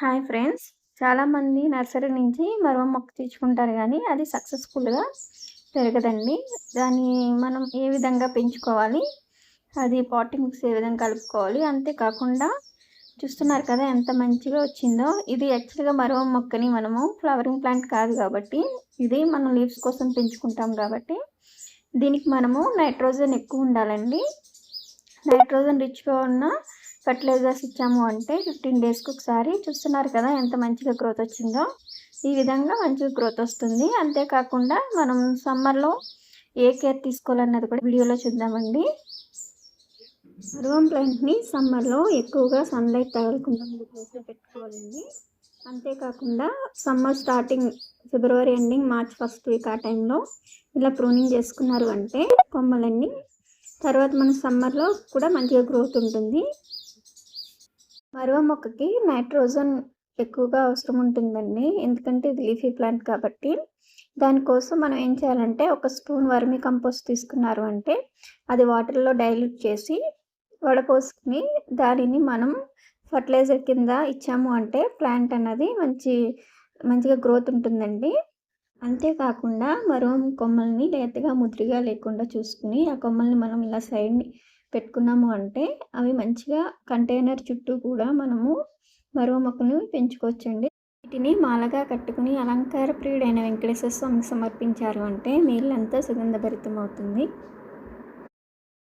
Hi friends. చాలామంది nursery నుంచి మరో మొక్క తెచ్చుకుంటారు కానీ అది సక్సెస్ఫుల్గా పెరగదండి. దాన్ని మనం ఏ విధంగా పెంచుకోవాలి? అది పాటింగ్స్ మిక్స్ ఏ విధంగా కలుపుకోవాలి? అంతేకాకుండా చూస్తున్నారు కదా ఎంత మంచిగా వచ్చిందో. ఇది యాక్చువల్గా మరో మొక్కని మనము ఫ్లవరింగ్ ప్లాంట్ కాదు కాబట్టి ఇది మనం లీవ్స్ కోసం పెంచుకుంటాం కాబట్టి దీనికి మనము నైట్రోజన్ ఎక్కువ ఉండాలండి. నైట్రోజన్ రిచ్గా ఉన్న ఫర్టిలైజర్స్ ఇచ్చాము అంటే ఫిఫ్టీన్ డేస్కి ఒకసారి. చూస్తున్నారు కదా ఎంత మంచిగా గ్రోత్ వచ్చిందో. ఈ విధంగా మంచిగా గ్రోత్ వస్తుంది. అంతేకాకుండా మనం సమ్మర్లో ఏ కేర్ తీసుకోవాలన్నది కూడా వీడియోలో చూద్దామండి. రూమ్ ప్లాంట్ని సమ్మర్లో ఎక్కువగా సన్లైట్ తగలకుండా ప్లేస్లో పెట్టుకోవాలండి. అంతేకాకుండా summer starting February ending March first week ఆ టైంలో ఇలా ప్రూనింగ్ చేసుకున్నారు అంటే కొమ్మలన్నీ తర్వాత మన సమ్మర్లో కూడా మంచిగా గ్రోత్ ఉంటుంది. మరో మొక్కకి నైట్రోజన్ ఎక్కువగా అవసరం ఉంటుందండి. ఎందుకంటే ఇది లీఫీ ప్లాంట్ కాబట్టి. దానికోసం మనం ఏం చేయాలంటే ఒక స్పూన్ వర్మి కంపోస్ట్ తీసుకున్నారు అంటే అది వాటర్లో డైల్యూట్ చేసి వడపోసుకుని దానిని మనం ఫర్టిలైజర్ కింద ఇచ్చాము అంటే ప్లాంట్ అన్నది మంచి మంచిగా గ్రోత్ ఉంటుందండి. అంతేకాకుండా మరో కొమ్మల్ని లేతగా ముద్రిగా లేకుండా చూసుకుని ఆ కొమ్మల్ని మనం ఇలా సైడ్ని పెట్టుకున్నాము అంటే అవి మంచిగా కంటైనర్ చుట్టూ కూడా మనము మరో మొక్కను పెంచుకోవచ్చండి. వీటిని మాలగా కట్టుకుని అలంకార ప్రియుడైన వెంకటేశ్వర స్వామికి సమర్పించారు అంటే నీళ్ళంతా సుగంధభరితం అవుతుంది